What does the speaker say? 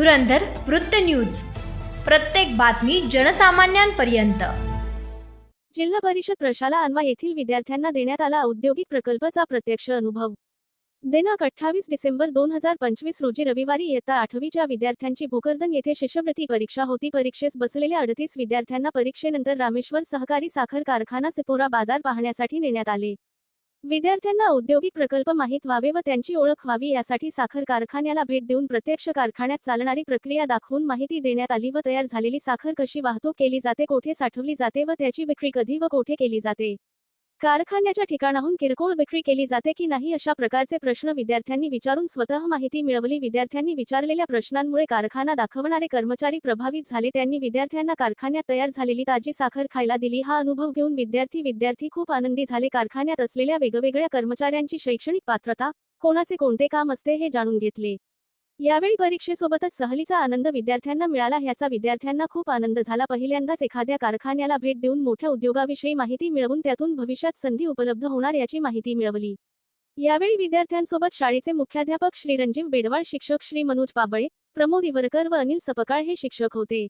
धुरंधर वृत्त न्यूज. प्रत्येक बातमी जनसामान्यांपर्यंत. जिल्हा परिषद प्रशाला अन्वा येथील विद्यार्थ्यांना देण्यात आला औद्योगिक प्रकल्पचा प्रत्यक्ष अनुभव. दिनांक अठ्ठावीस डिसेंबर दोन हजार पंचवीस रोजी रविवारी इयत्ता आठवीच्या विद्यार्थ्यांची भोकरदन येथे शिष्यवृत्ती परीक्षा होती. परीक्षेस बसलेल्या अडतीस विद्यार्थ्यांना परीक्षेनंतर रामेश्वर सहकारी साखर कारखाना सिपोरा बाजार पाहण्यासाठी नेण्यात आले. विद्यार्थ्यांना औद्योगिक प्रकल्प माहीत व्हावे व त्यांची ओळख व्हावी यासाठी साखर कारखान्याला भेट देऊन प्रत्यक्ष कारखान्यात चालणारी प्रक्रिया दाखवून माहिती देण्यात आली व तयार झालेली साखर कशी वाहतूक केली जाते कोठे साठवली जाते व त्याची विक्री कधी व कोठे केली जाते. कारखान्याच्या ठिकाणाहून किरकोळ विक्री केली जाते की नाही अशा प्रकारचे प्रश्न विद्यार्थ्यांनी विचारून स्वतः माहिती मिळवली. विद्यार्थ्यांनी विचारलेल्या प्रश्नांमुळे कारखाना दाखवणारे कर्मचारी प्रभावित झाले. त्यांनी विद्यार्थ्यांना कारखान्यात तयार झालेली ताजी साखर खायला दिली. हा अनुभव घेऊन विद्यार्थी विद्यार्थी खूप आनंदी झाले. कारखान्यात असलेल्या वेगवेगळ्या कर्मचाऱ्यांची शैक्षणिक पात्रता कोणाचे कोणते काम असते हे जाणून घेतले. यावेळी परीक्षेसोबतच सहलीचा आनंद विद्यार्थ्यांना मिळाला. ह्याचा विद्यार्थ्यांना खूप आनंद झाला. पहिल्यांदाच एखाद्या कारखान्याला भेट देऊन मोठ्या उद्योगाविषयी माहिती मिळवून त्यातून भविष्यात संधी उपलब्ध होणार याची माहिती मिळवली. यावेळी विद्यार्थ्यांसोबत शाळेचे मुख्याध्यापक श्री रणजीव बेडवाळ शिक्षक श्री मनोज पाबळे प्रमोद इवरकर व अनिल सपकाळ हे शिक्षक होते.